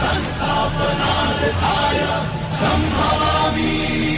संस्थापनार्थाय सम्भवामि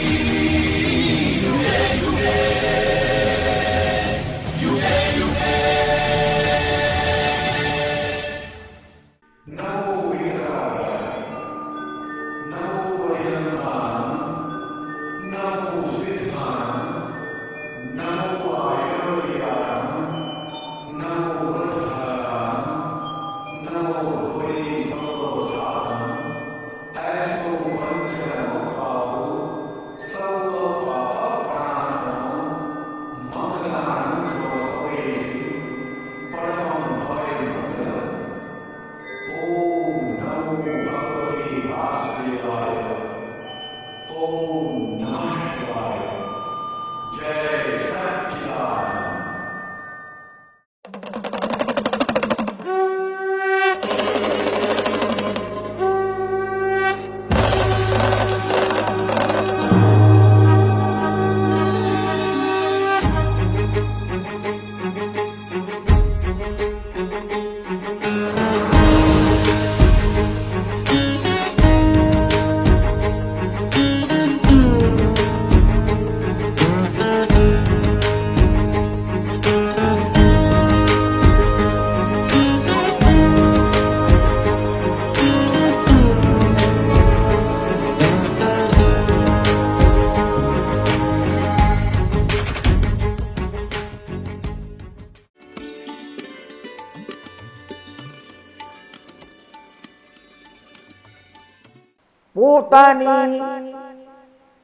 પોતાની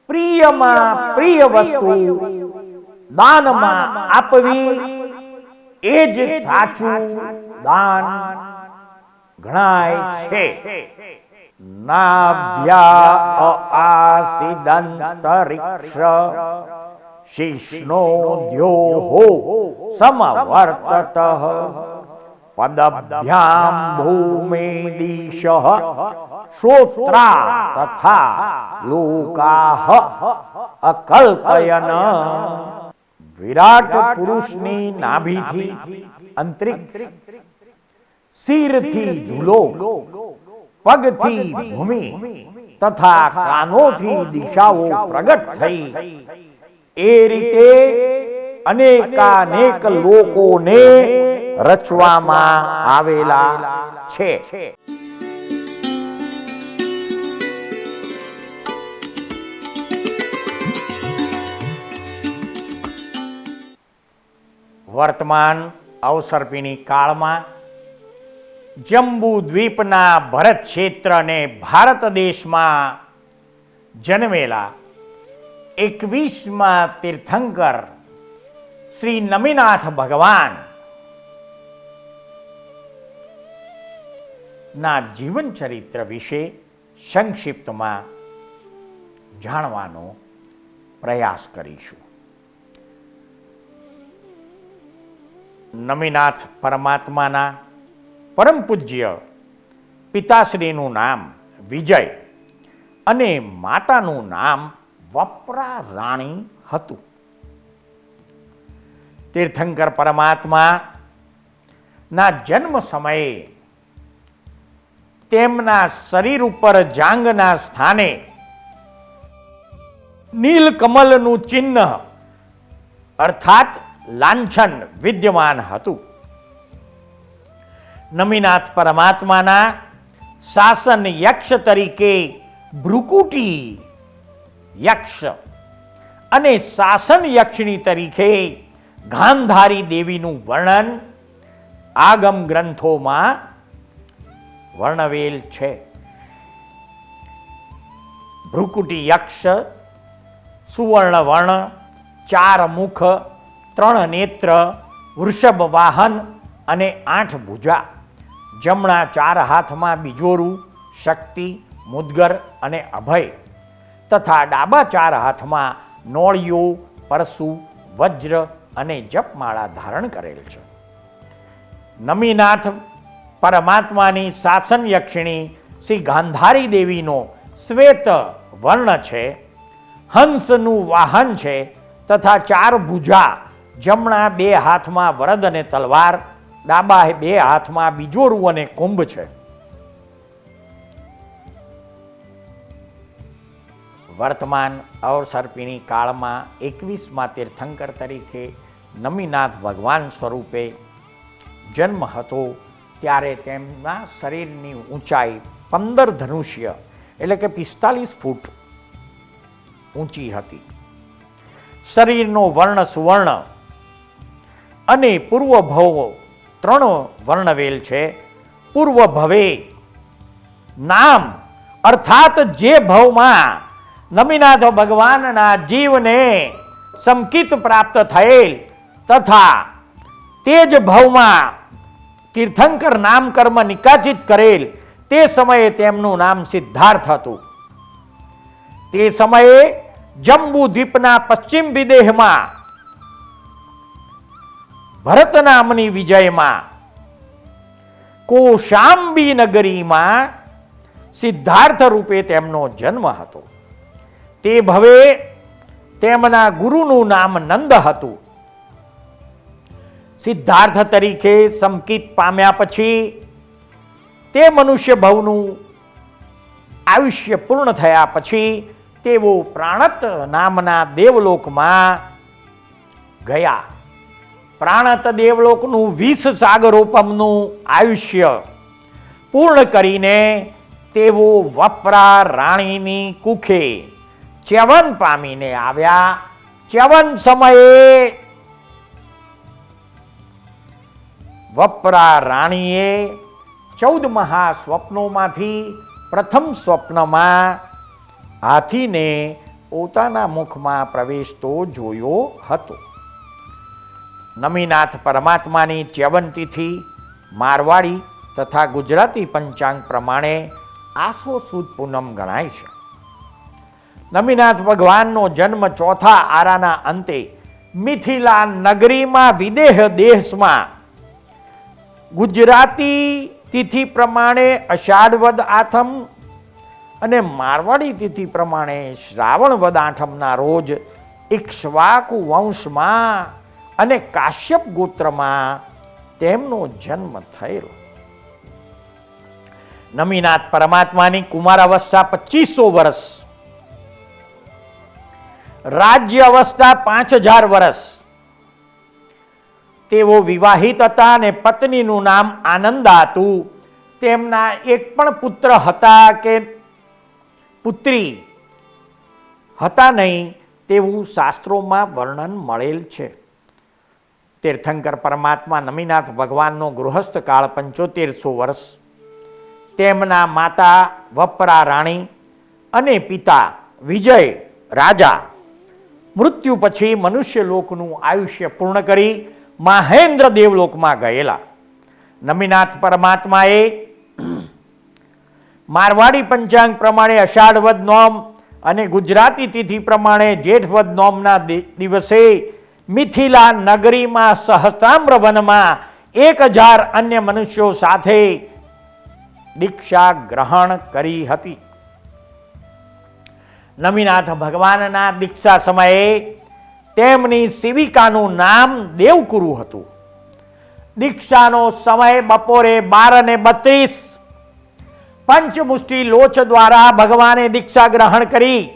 પ્રિયમાં પ્રિય વસ્તુ દાનમાં આપવી એ જ સાચું દાન ગણાય છે. નાભ્યા આસિદંતરિક્ષ શિષ્ણો દ્યોહો સમવર્તત પદભ્યામ ભૂમે દિશ શ્રોત્રા તથા લોકાહ અકલ્પયન વિરાટ પુરુષની નાભીથી અંતરિક્ષ શિરથી ધુલોક પગથી ભૂમિ તથા કાનોથી દિશાઓ પ્રગટ થઈ એ રીતે અનેકાનેક લોકોને રચવામાં આવેલા છે. વર્તમાન અવસર્પિણી કાળમાં જંબુ દ્વીપના ભરત ક્ષેત્રને ભારત દેશમાં જન્મેલા એકવીસમાં તીર્થંકર શ્રી નમીનાથ ભગવાન ના જીવન ચરિત્ર વિશે સંક્ષિપ્તમાં જાણવાનો પ્રયાસ કરીશું. નમીનાથ પરમાત્માના પરમ પૂજ્ય પિતાશ્રીનું નામ વિજય અને માતાનું નામ વપરા રાણી હતું. તીર્થંકર પરમાત્મા ના જન્મ સમયે તેમના શરીર ઉપર જાંગના સ્થાને નીલકમલનું ચિહ્ન, અર્થાત લાંછન, વિદ્યમાન હતું. નમિનાથ પરમાત્માના શાસન યક્ષ તરીકે ભ્રુકુટી યક્ષ અને શાસન યક્ષની તરીકે ગાંધારી દેવીનું વર્ણન આગમ ગ્રંથોમાં વર્ણવેલ છે. ભ્રુકુટી યક્ષ, સુવર્ણ વર્ણ, ચાર મુખ, ત્રણ નેત્ર, વૃષભ વાહન અને આઠ ભુજા. જમણા ચાર હાથમાં બીજોરું, શક્તિ, મુદગર અને અભય. તથા ડાબા ચાર હાથમાં નોળિયો, પરસુ, વજ્ર અને જપમાળા ધારણ કરેલ છે. નમીનાથ પરમાત્માની શાસન યક્ષિણી શ્રી ગાંધારી દેવીનો શ્વેત વર્ણ છે, હંસનું વાહન છે તથા ચાર ભુજા, જમણા બે હાથમાં વરદ અને તલવાર, ડાબા બે હાથમાં બીજોરું અને કુંભ છે. વર્તમાન અવસર્પિણી કાળમાં એકવીસમાં તીર્થંકર તરીકે નમીનાથ ભગવાન સ્વરૂપે જન્મ હતો ત્યારે તેમના શરીરની ઊંચાઈ પંદર ધનુષ્ય એટલે કે પિસ્તાલીસ ફૂટ ઊંચી હતી. શરીરનો વર્ણ સુવર્ણ અને પૂર્વ ભવો ત્રણ વર્ણવેલ છે. પૂર્વ ભવે નામ, અર્થાત જે ભવમાં નમીનાથ ભગવાનના જીવને સંકિત પ્રાપ્ત થયેલ તથા તે જ ભવમાં તીર્થંકર નામ કર્મ નિકાચિત કરેલ, તે સમયે તેમનું નામ સિદ્ધાર્થ હતું. તે સમયે જંબુ દ્વીપના પશ્ચિમ વિદેહમાં, ભરત નામની વિજયમાં કોશાંબી નગરીમાં સિદ્ધાર્થ રૂપે તેમનો જન્મ હતો. તે ભવે તેમના ગુરુનું નામ નંદ હતું. સિદ્ધાર્થ તરીકે સંકિત પામ્યા પછી તે મનુષ્ય ભવનું આયુષ્ય પૂર્ણ થયા પછી તેઓ પ્રાણત નામના દેવલોકમાં ગયા. પ્રાણત દેવલોકનું વીસ સાગરોપમનું આયુષ્ય પૂર્ણ કરીને તેઓ વપરા રાણીની કુખે ચ્યવન પામીને આવ્યા. ચ્યવન સમયે વપરા રાણીએ ચૌદ મહા સ્વપ્નોમાંથી પ્રથમ સ્વપ્નમાં હાથીને પોતાના મુખમાં પ્રવેશતો જોયો હતો. નમીનાથ પરમાત્માની ચ્યવંતીથી મારવાડી તથા ગુજરાતી પંચાંગ પ્રમાણે આસો સુદ પૂનમ ગણાય છે. નમીનાથ ભગવાનનો જન્મ ચોથા આરાના અંતે મિથિલા નગરીમાં વિદેહ દેશમાં ગુજરાતી તિથિ પ્રમાણે અષાઢવદ આઠમ અને મારવાડી તિથિ પ્રમાણે શ્રાવણ વદ આઠમના રોજ ઇક્ષ્વાકુ વંશમાં અને કાશ્યપ ગોત્રમાં તેમનો જન્મ થયેલો. નમીનાથ પરમાત્માની કુમાર અવસ્થા પચીસો વર્ષ રાજ્ય અવસ્થા પાંચ હજાર વર્ષ તેઓ વિવાહિત હતા અને પત્નીનું નામ આનંદા હતું. તેમના એક પણ પુત્ર હતા કે પુત્રી હતા નહીં તેવું શાસ્ત્રોમાં વર્ણન મળેલ છે. તીર્થંકર પરમાત્મા નમીનાથ ભગવાનનો ગૃહસ્થ કાળ પંચોતેરસો વર્ષ. તેમના માતા વપરા રાણી અને પિતા વિજય રાજા. મૃત્યુ પછી મનુષ્ય લોકનું આયુષ્ય પૂર્ણ કરી મહેન્દ્ર દેવલોકમાં ગયેલા. નમીનાથ પરમાત્માએ મારવાડી પંચાંગ પ્રમાણે અષાઢવદ નોમ અને ગુજરાતી તિથિ પ્રમાણે જેઠવદ નોમના દિવસે મિથિલા નગરીમાં સહસ્ત્રામ્ર વનમાં એક હજાર અન્ય મનુષ્યો સાથે દીક્ષા ગ્રહણ કરી હતી. નમીનાથ ભગવાનના દીક્ષા સમયે તેમની સેવિકાનું નામ દેવકુરુ હતું. દીક્ષાનો સમય બપોરે બાર અને બત્રીસ. પંચમુષ્ટિ લોચ દ્વારા ભગવાને દીક્ષા ગ્રહણ કરી.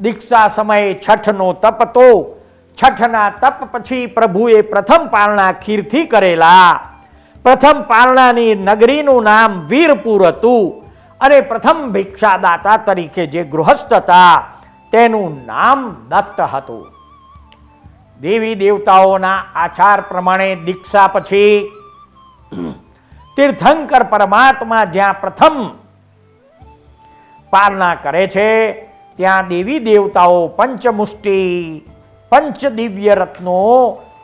દીક્ષા સમયે છઠનો તપ તો છઠના તપ પછી પ્રભુએ પ્રથમ પારણા ખીરથી કરેલા. પ્રથમ પારણાની નગરીનું નામ વીરપુર હતું અને પ્રથમ ભિક્ષાદાતા તરીકે જે ગૃહસ્થ હતા તેનું નામ દત્ત હતું. દેવી દેવતાઓના આચાર પ્રમાણે દીક્ષા પછી તીર્થંકર પરમાત્મા જ્યાં પ્રથમ પાલના કરે છે, ત્યાં દેવી દેવતાઓ પંચમુષ્ટિ પંચ દિવ્ય રત્નો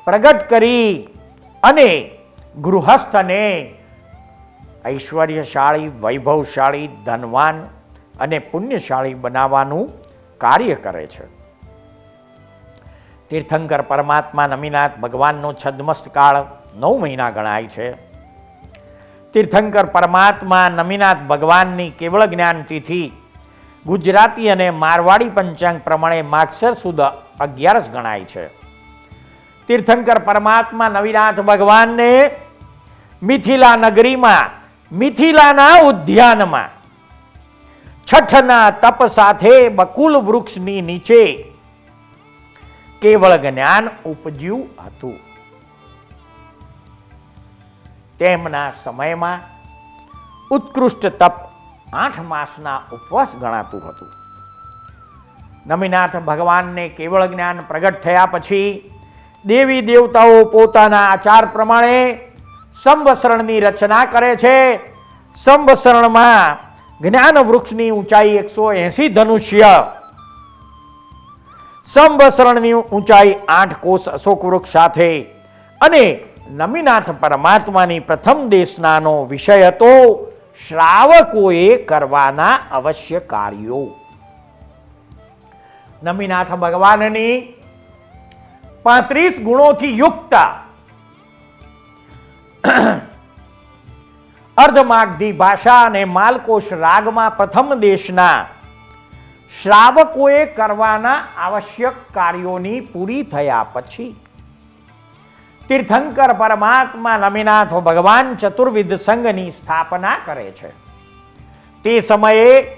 પ્રગટ કરી અને ગૃહસ્થને ઐશ્વર્યશાળી, વૈભવશાળી, ધનવાન અને પુણ્યશાળી બનાવવાનું કાર્ય કરે છે. તીર્થંકર પરમાત્મા નમીનાથ ભગવાનનો છદ્મસ્ત કાળ નવ મહિના ગણાય છે. તીર્થંકર પરમાત્મા નમીનાથ ભગવાનની કેવળ જ્ઞાન તિથિ ગુજરાતી અને મારવાડી પંચાંગ પ્રમાણે માગસર સુદ અગિયારસ ગણાય છે. તીર્થંકર પરમાત્મા નવીનાથ ભગવાનને મિથિલા નગરીમાં, મિથિલાના ઉદ્યાનમાં, છઠના તપ સાથે બકુલ વૃક્ષની નીચે કેવળ જ્ઞાન ઉપજ્યું હતું. તેમના સમયમાં ઉત્કૃષ્ટ તપ આઠ માસના ઉપવાસ ગણાતું હતું. નમીનાથ ભગવાનને કેવળ જ્ઞાન પ્રગટ થયા પછી દેવી દેવતાઓ પોતાના આચાર પ્રમાણે સંવસરણની રચના કરે છે. સંવસરણમાં જ્ઞાન વૃક્ષની ઊંચાઈ એકસો એસી ધનુષ્ય સંવસરણની ઊંચાઈ આઠ કોષ અશોક વૃક્ષ સાથે. અને નમીનાથ પરમાત્માની પ્રથમ દેશનાનો વિષય હતો શ્રાવકોએ કરવાના અવશ્ય કાર્યો. નમીનાથ ભગવાનની પાંત્રીસ ગુણોથી યુક્ત અર્ધમાગધી ભાષા અને માલકોશ રાગમાં પ્રથમ દેશના શ્રાવકોએ કરવાના આવશ્યક કાર્યોની પૂરી થયા પછી તીર્થંકર પરમાત્મા નમીનાથ ભગવાન ચતુર્વિધ સંઘની સ્થાપના કરે છે. તે સમયે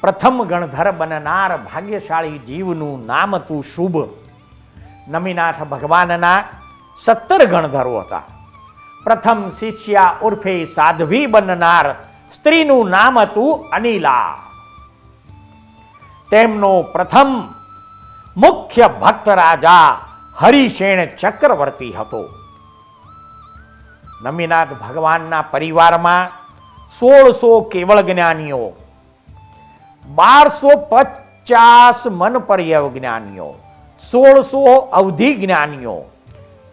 પ્રથમ ગણધર બનનાર ભાગ્યશાળી જીવનું નામ હતું શુભ. નમીનાથ ભગવાનના સત્તર ગણધરો હતા. પ્રથમ શિષ્યા ઉર્ફે સાધ્વી બનનાર સ્ત્રીનું નામ હતું અનિલા. તેમનો પ્રથમ મુખ્ય ભક્ત રાજા હરિશેણ ચક્રવર્તી હતો. નમીનાથ ભગવાનના પરિવારમાં સોળસો કેવળ જ્ઞાનીઓ, બારસો પચાસ મન પર્યવ જ્ઞાનીઓ, સોળસો અવધિ જ્ઞાનીઓ,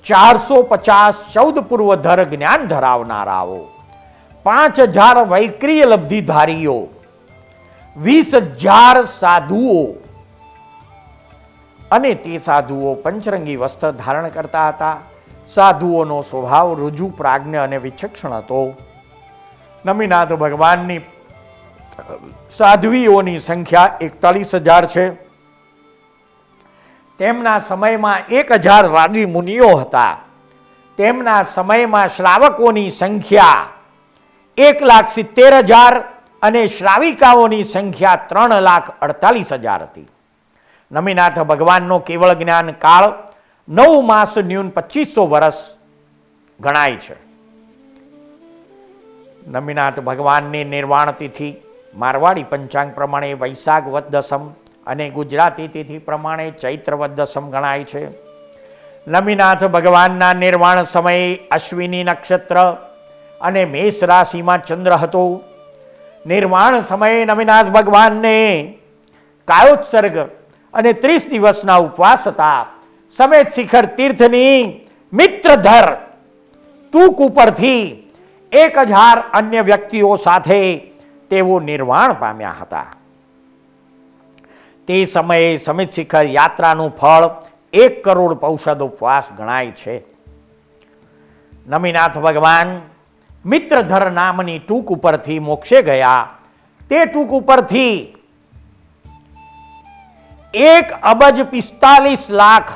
ચારસો પચાસ ચૌદ પૂર્વધર જ્ઞાન ધરાવનારાઓ, પાંચ હજાર વૈક્રિય લબ્ધિધારીઓ વીસ હજાર સાધુઓ. અને તે સાધુઓ પંચરંગી વસ્ત્ર ધારણ કરતા હતા. સાધુઓનો સ્વભાવ રુજુ પ્રાજ્ઞ અને વિચક્ષણ હતો. નમીનાથ ભગવાનની સાધ્વીઓની સંખ્યા એકતાલીસ હજાર છે. તેમના સમયમાં એક હજાર રાગી મુનિઓ હતા. તેમના સમયમાં શ્રાવકોની સંખ્યા એક લાખ સિત્તેર હજાર અને શ્રાવિકાઓની સંખ્યા ત્રણ લાખ અડતાલીસ હજાર હતી. નમીનાથ ભગવાનનો કેવળ જ્ઞાન કાળ નવ માસ ન્યૂન પચીસો વર્ષ ગણાય છે. નમીનાથ ભગવાનની નિર્વાણ તિથિ મારવાડી પંચાંગ પ્રમાણે વૈશાખ વદ દસમ અને ગુજરાતી તિથિ પ્રમાણે ચૈત્ર વદ દસમ ગણાય છે. નમીનાથ ભગવાનના નિર્વાણ સમયે અશ્વિની નક્ષત્ર અને મેષ રાશિમાં ચંદ્ર હતો. નિર્વાણ સમયે નમીનાથ ભગવાનને કાયોત્સર્ગ અને ત્રીસ દિવસના ઉપવાસ હતા. સમેત શિખર તીર્થની મિત્રધર તૂક ઉપરથી એક હજાર અન્ય વ્યક્તિઓ સાથે તેઓ નિર્વાણ પામ્યા હતા. તે સમયે સમિત શિખર યાત્રાનું ફળ એક કરોડ પૌષદ ઉપવાસ ગણાય છે. નમીનાથ ભગવાન મિત્રધર નામની ટૂંક ઉપરથી મોક્ષે ગયા. તે ટૂંક ઉપરથી એક અબજ પિસ્તાલીસ લાખ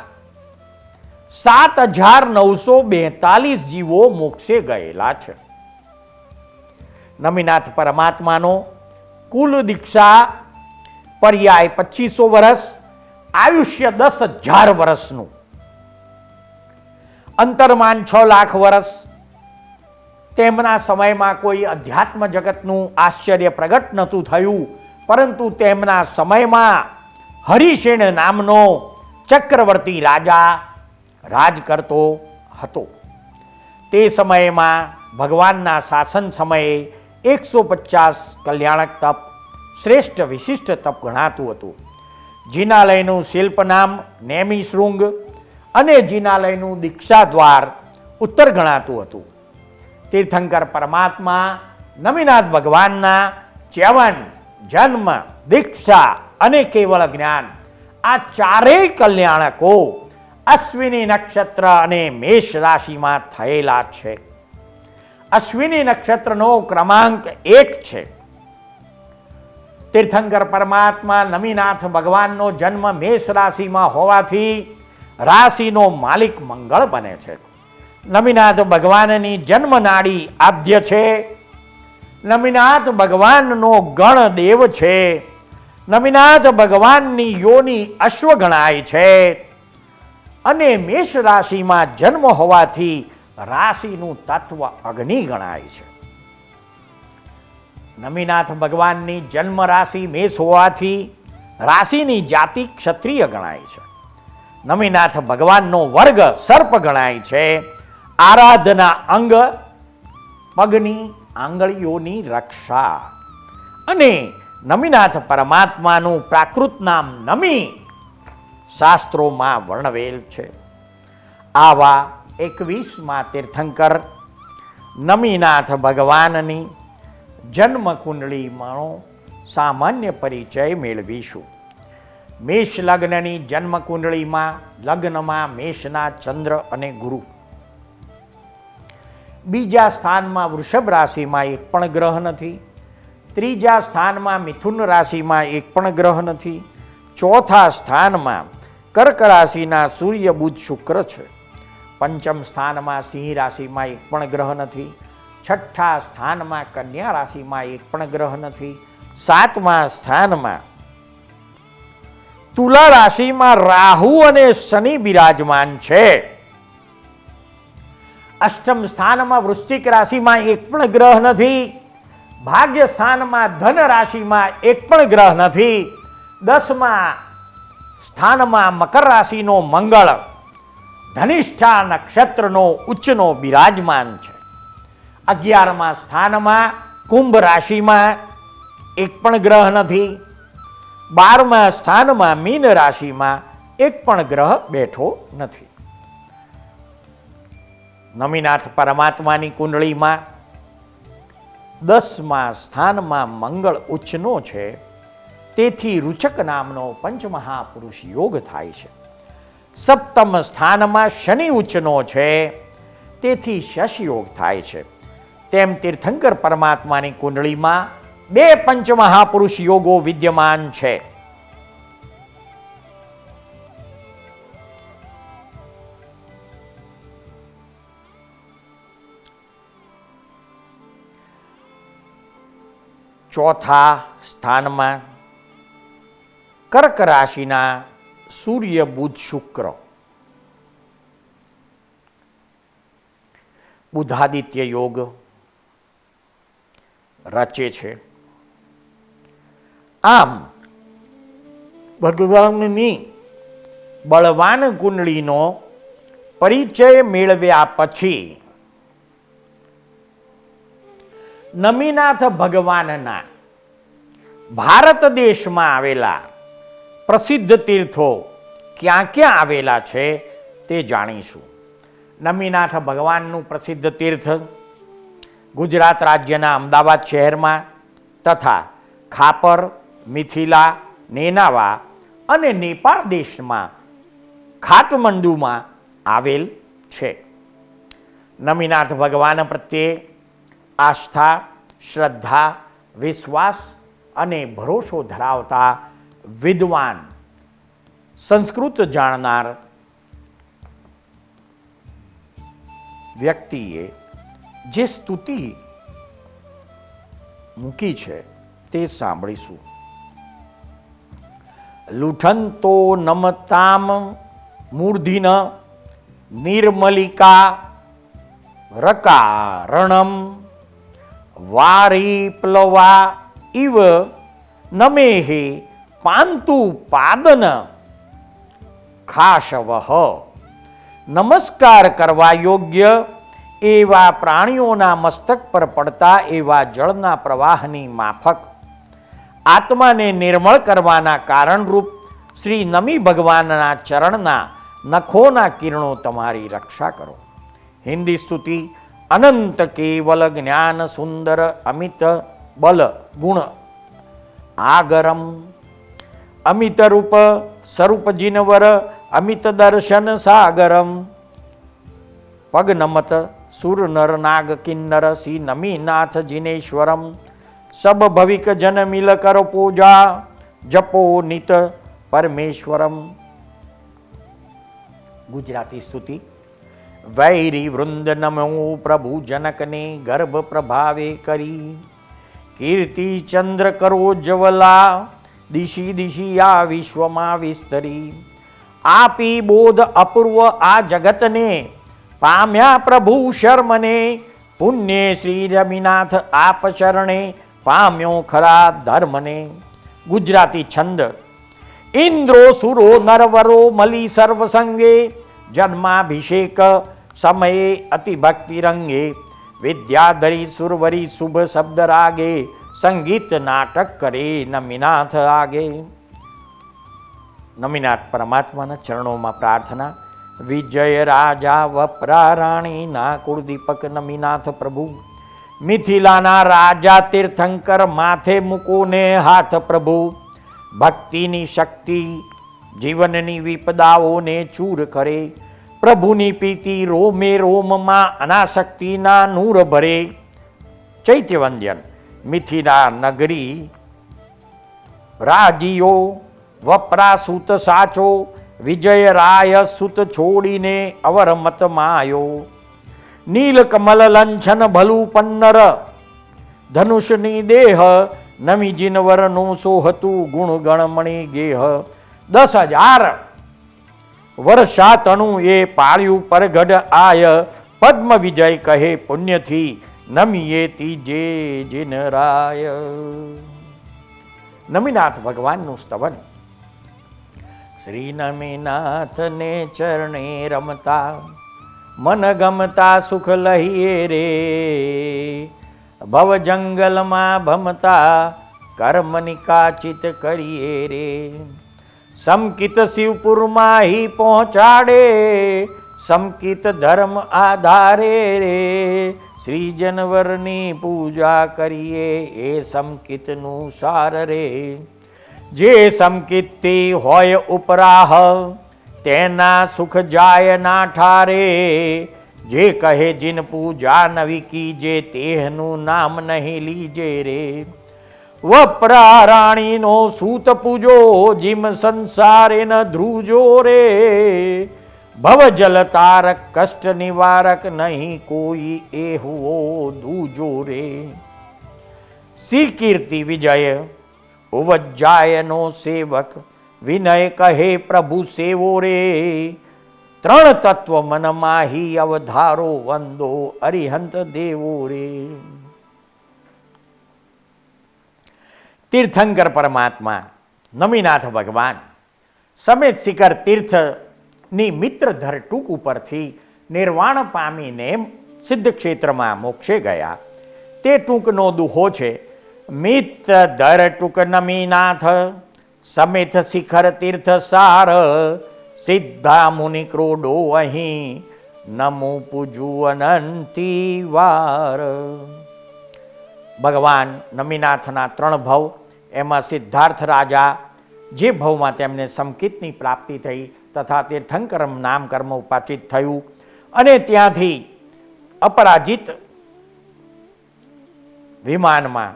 સાત હજાર નવસો બેતાલીસ જીવો મોક્ષે ગયેલા છે. નમીનાથ પરમાત્માનો કુલ દીક્ષા પર્યાય પચીસો વર્ષ આયુષ્ય દસ હજાર વર્ષનું અંતરમાન છ લાખ વર્ષ તેમના સમયમાં કોઈ અધ્યાત્મ જગતનું આશ્ચર્ય પ્રગટ નહોતું થયું, પરંતુ તેમના સમયમાં હરિશેણ નામનો ચક્રવર્તી રાજા રાજ કરતો હતો. તે સમયમાં ભગવાનના શાસન સમયે એકસો પચાસ કલ્યાણક તપ શ્રેષ્ઠ વિશિષ્ટ તપ ગણાતું હતું. જિનાલયનું શિલ્પ નામ નેમી શૃંગ અને જિનાલયનું દીક્ષા દ્વાર ઉત્તર ગણાતું હતું. તીર્થંકર પરમાત્મા, નમીનાથ ભગવાનના ચ્યવન, જન્મ, દીક્ષા અને કેવળ જ્ઞાન. આ ચારેય કલ્યાણકો અશ્વિની નક્ષત્ર અને મેષ રાશિમાં થયેલા છે. અશ્વિની નક્ષત્રનો ક્રમાંક એક છે. તીર્થંકર પરમાત્મા, નમીનાથ ભગવાનનો જન્મ મેષ રાશિમાં હોવાથી રાશિનો માલિક મંગળ બને છે. નમીનાથ ભગવાનની જન્મનાડી આદ્ય છે. નમીનાથ ભગવાનનો ગણ દેવ છે. નમીનાથ ભગવાનની યોની અશ્વ ગણાય છે. અને મેષ રાશિમાં જન્મ હોવાથી રાશિનું તત્વ અગ્નિ ગણાય છે. નમીનાથ ભગવાનની જન્મ રાશિ મેષ હોવાથી રાશિની જાતિ ક્ષત્રિય ગણાય છે. નમીનાથ ભગવાનનો વર્ગ સર્પ ગણાય છે. આરાધના અંગ, પગની આંગળીઓની રક્ષા. અને નમીનાથ પરમાત્માનું પ્રાકૃત નામ નમી શાસ્ત્રોમાં વર્ણવેલ છે. આવા એકવીસમાં તીર્થંકર, નમીનાથ ભગવાનની જન્મ કુંડળીમાંનો સામાન્ય પરિચય મેળવીશું. મેષ લગ્નની જન્મ કુંડળીમાં લગ્નમાં મેષના ચંદ્ર અને ગુરુ બીજા સ્થાનમાં વૃષભ રાશિમાં એક પણ ગ્રહ નથી. ત્રીજા સ્થાનમાં મિથુન રાશિમાં એક પણ ગ્રહ નથી. ચોથા સ્થાનમાં કર્ક રાશિના સૂર્ય બુધ શુક્ર છે. પંચમ સ્થાનમાં સિંહ રાશિમાં એક પણ ગ્રહ નથી. છઠ્ઠા સ્થાનમાં કન્યા રાશિમાં એક પણ ગ્રહ નથી. સાતમા સ્થાનમાં તુલા રાશિમાં રાહુ અને શનિ બિરાજમાન છે. અષ્ટમ સ્થાનમાં વૃશ્ચિક રાશિમાં એક પણ ગ્રહ નથી. ભાગ્ય સ્થાનમાં ધન રાશિમાં એક પણ ગ્રહ નથી. દસમા સ્થાનમાં મકર રાશિનો મંગળ. ધનિષ્ઠા નક્ષત્રનો ઉચ્ચનો બિરાજમાન છે. અગિયારમાં સ્થાનમાં કુંભ રાશિમાં એક પણ ગ્રહ નથી. બારમા સ્થાનમાં મીન રાશિમાં એક પણ ગ્રહ બેઠો નથી. નમીનાથ પરમાત્માની કુંડળીમાં દસમા સ્થાનમાં મંગળ ઉચ્ચનો છે. તેથી રૂચક નામનો પંચમહાપુરુષ યોગ થાય છે. સપ્તમ સ્થાનમાં શનિ ઉચ્ચનો છે. તેથી શશ યોગ થાય છે. તેમ તીર્થંકર પરમાત્માની કુંડળીમાં બે પંચમહાપુરુષ યોગો વિદ્યમાન છે. ચોથા સ્થાનમાં કર્ક રાશિના સૂર્ય બુધ શુક્ર. બુધાદિત્ય યોગ રચે છે. આમ ભગવાનની બળવાન કુંડળીનો પરિચય મેળવ્યા પછી નમીનાથ ભગવાનના. ભારત દેશમાં આવેલા પ્રસિદ્ધ તીર્થો ક્યાં ક્યાં આવેલા છે તે જાણીશું. નમીનાથ ભગવાનનું પ્રસિદ્ધ તીર્થ ગુજરાત રાજ્યના અમદાવાદ શહેરમાં તથા ખાપર, મિથિલા, નેનાવા અને નેપાળ દેશમાં ખાટમંડુમાં આવેલ છે. નમીનાથ ભગવાન પ્રત્યે આસ્થા, શ્રદ્ધા, વિશ્વાસ અને ભરોસો ધરાવતા વિદ્વાન. સંસ્કૃત જાણનાર વ્યક્તિએ જે સ્તુતિ મૂકી છે તે સાંભળીશું. લુઠંતો નમતામ મૂર્ધિન નિર્મલિકા રકારણમ વારીપ્લવા ઇવ નમેહે પાંતુ પાદન. ખાશવહ. નમસ્કાર કરવા યોગ્ય એવા પ્રાણીઓના મસ્તક પર પડતા એવા જળના પ્રવાહની માફક. આત્માને નિર્મળ કરવાના કારણરૂપ શ્રી નમી ભગવાનના ચરણના નખોના કિરણો તમારી રક્ષા કરો. હિન્દી સ્તુતિ અનંત કેવલ જ્ઞાન સુંદર અમિત બલ ગુણ. આગરમ. અમિત રૂપ સ્વરૂપ જીનવર અમિત દર્શન સાગરમ. પગ નમત સુર નર નાગ કિન્નર શ્રી નમી નાથ જિનેશ્વરમ. સબ ભવિક જન મિલ કર પૂજા જપો નિત પરમેશ્વરમ. ગુજરાતી સ્તુતિ. વૈરી વૃંદ નમો પ્રભુ જનકને ગર્ભ પ્રભાવે કરી. કીર્તિ ચંદ્ર કરો જવલા, દિશી દિશી આ વિશ્વમાં વિસ્તરી. આપી બોધ અપૂર્વ આ જગતને, પામ્યા પ્રભુ શર્મને, પુણ્ય શ્રી રમીનાથ આપ ચરણે પામ્યો ખરા ધર્મને. ગુજરાતી છંદ. ઇન્દ્રો સુરો નરવરો મલી સર્વ સંગે જન્માભિષેક સમયે અતિ ભક્તિ રંગે વિદ્યાધરી સુરવરી શુભ શબ્દ રાગે સંગીત નાટક કરે નમિનાથ આગે નમિનાથ પરમાત્માના ચરણોમાં પ્રાર્થના, વિજય રાજા વપરા રાણીના કુળદીપક નમિનાથ પ્રભુ, મિથિલાના રાજા તીર્થંકર માથે મૂકો ને હાથ પ્રભુ, ભક્તિની શક્તિ જીવનની વિપદાઓને ચૂર કરે, પ્રભુની પ્રીતિ રોમે રોમમાં અનાશક્તિના નૂર ભરે. ચૈત્યવંદ્યન, મિથિલા નગરી. રાજીઓ વપરા સુત સાચો વિજય રાય સુત છોડીને અવરમત માયો. નીલકમલ લંછન ભલુ પન્નર, ધનુષની દેહ, નમી જીનવરનું સોહતું ગુણ ગણમણી ગેહ. દસ હજાર. વર્ષા તણું એ પાળ્યું પરગઢ આય. પદ્મ વિજય કહે પુણ્યથી, નમીએ તીજે જીન રાય. નમીનાથ ભગવાનનું સ્તવન. શ્રી નમીનાથને ચરણે રમતા, મન ગમતા સુખ લહીએ રે. ભવ જંગલમાં ભમતા, કર્મ નિકાચિત કરીએ રે. સમકિત શિવપુરમાં હી પહોંચાડે, સમકિત ધર્મ આધારે રે. શ્રી જનવરની પૂજા કરીએ એ સમકિતનું સાર રે. જે સમકિતથી હોય ઉપરાહ, તેના સુખ જાય ના ઠારે. જે કહે જીન પૂજા નવી કીજે, તેહનું નામ નહીં લીજે રે. વપરા રાણીનો સૂત પૂજો, જીમ સંસારે ન ધ્રુજો રે. ભવ જલ તારક કષ્ટ નિવારક નહીં કોઈ એ હુઓ દૂજો રે. શ્રી કીર્તિ વિજય, ઉવજ્જાયનો સેવક, વિનય કહે પ્રભુ સેવો રે. ત્રણ તત્વ મન માહી અવધારો, વંદો અરિહંત દેવો રે. તીર્થંકર પરમાત્મા, નમીનાથ ભગવાન, સમેત શિખર તીર્થની મિત્રધર ટૂંક ઉપરથી નિર્વાણ પામીને સિદ્ધ ક્ષેત્રમાં મોક્ષે ગયા. તે ટૂંકનો દુહો છે મિત્રધર ટૂંક નમીનાથ, સમેત શિખર તીર્થ સાર, સિદ્ધા મુનિ ક્રોડો અહીં, નમો પૂજુ અનંતી વાર. ભગવાન નમીનાથના ત્રણ ભવ એમાં સિદ્ધાર્થ રાજા, જે ભવમાં તેમને સંકિતની પ્રાપ્તિ થઈ તથા તીર્થંકરમ નામ કર્મ ઉપાચિત થયું અને ત્યાંથી અપરાજિત વિમાનમાં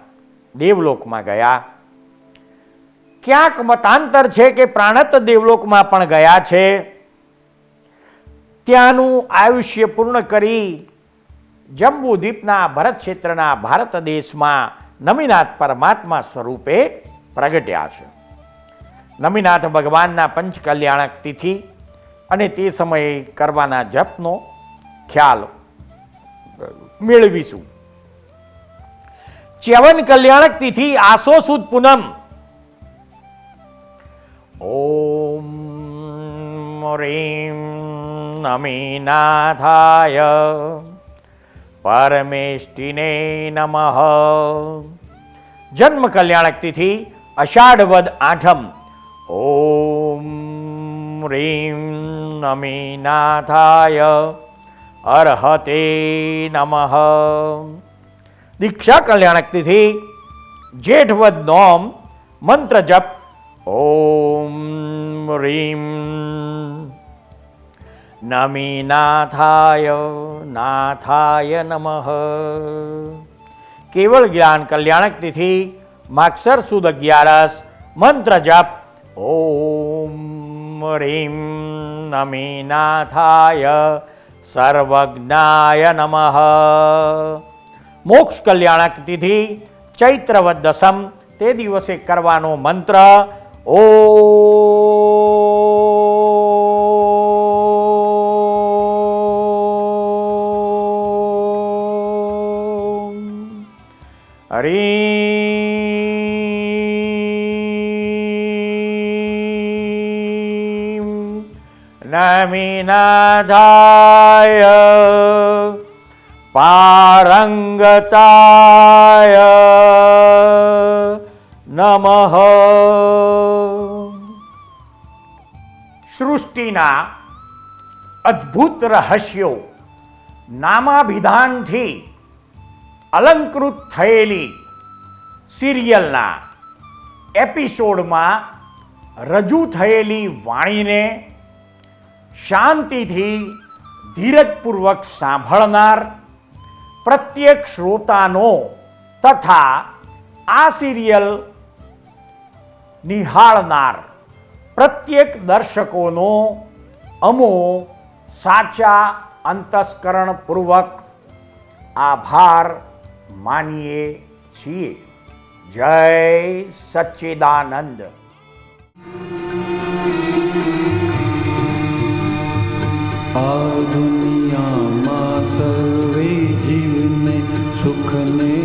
દેવલોકમાં ગયા. ક્યાંક મતાંતર છે કે પ્રાણત દેવલોકમાં પણ ગયા છે. ત્યાંનું આયુષ્ય પૂર્ણ કરી જંબુદ્વીપના ભરત ક્ષેત્રના ભારત દેશમાં નમીનાથ પરમાત્મા સ્વરૂપે પ્રગટ્યા છે. નમીનાથ ભગવાનના પંચ કલ્યાણક તિથિ અને તે સમયે કરવાના જપનો ખ્યાલ મેળવીશું. ચ્યવન કલ્યાણક તિથિ આસો સુદ પૂનમ. ઓમ રીમ નમીનાથાય. પરમેષ્ટિને નમઃ જન્મ કલ્યાણક તિથિ અષાઢવદ આઠમ ઓમ રીમ નમીનાથાય અર્હતે નમઃ દીક્ષા કલ્યાણક તિથિ જેઠવદ નોમ મંત્ર જપ ઓમ રીમ નમીનાથાય, નાથાય નમઃ. કેવળ જ્ઞાન કલ્યાણક તિથિ, માક્ષર સુદ અગિયારસ, મંત્ર જપ, ઓમ રીમ નમીનાથાય, સર્વજ્ઞાય નમઃ. મોક્ષ કલ્યાણક તિથિ ચૈત્રવદ દસમ, તે દિવસે કરવાનો મંત્ર ઓ નમિનાધાય પારંગતાય નમઃ સૃષ્ટિના અદ્ભુત રહસ્યો નામાભિધાનથી અલંકૃત થયેલી સિરિયલના એપિસોડમાં રજૂ થયેલી વાણીને શાંતિથી ધીરજપૂર્વક સાંભળનાર પ્રત્યેક શ્રોતાનો તથા આ સિરિયલ નિહાળનાર પ્રત્યેક દર્શકોનો અમો સાચા અંતસ્કરણપૂર્વક આભાર માનીએ છીએ. જય સચ્ચિદાનંદ. द सर्वे जीवने सुखने